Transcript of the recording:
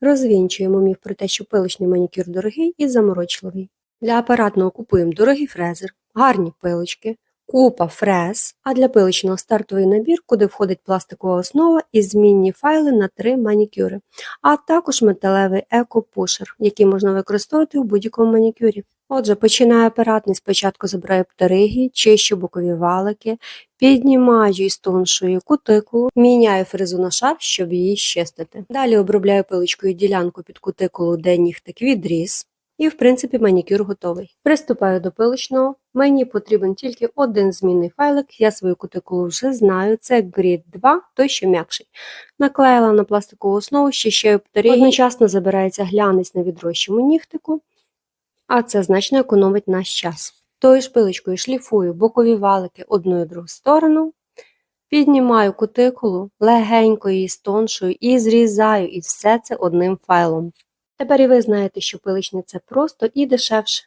Розвінчуємо міф про те, що пилочний манікюр дорогий і заморочливий. Для апаратного купуємо дорогий фрезер, гарні пилочки, купа фрез, а для пилочного стартовий набір, куди входить пластикова основа і змінні файли на три манікюри, а також металевий еко-пушер, який можна використовувати у будь-якому манікюрі. Отже, починаю апаратний, спочатку забираю птериги, чищу бокові валики, піднімаю і стоншую кутикулу, міняю фрезу на шар, щоб її щистити. Далі обробляю пилочкою ділянку під кутикулу, де нігтик відріс. І, в принципі, манікюр готовий. Приступаю до пилочного. Мені потрібен тільки один змінний файлик. Я свою кутикулу вже знаю. Це Grid 2, той що м'якший. Наклеїла на пластикову основу, щищаю птериги. Одночасно забирається глянець на відрощому нігтику, а це значно економить наш час. Тою шпилечкою шліфую бокові валики одну і другу сторону. Піднімаю кутикулу, легенько її стоншую і зрізаю, і все це одним файлом. Тепер і ви знаєте, що пиличне це просто і дешевше.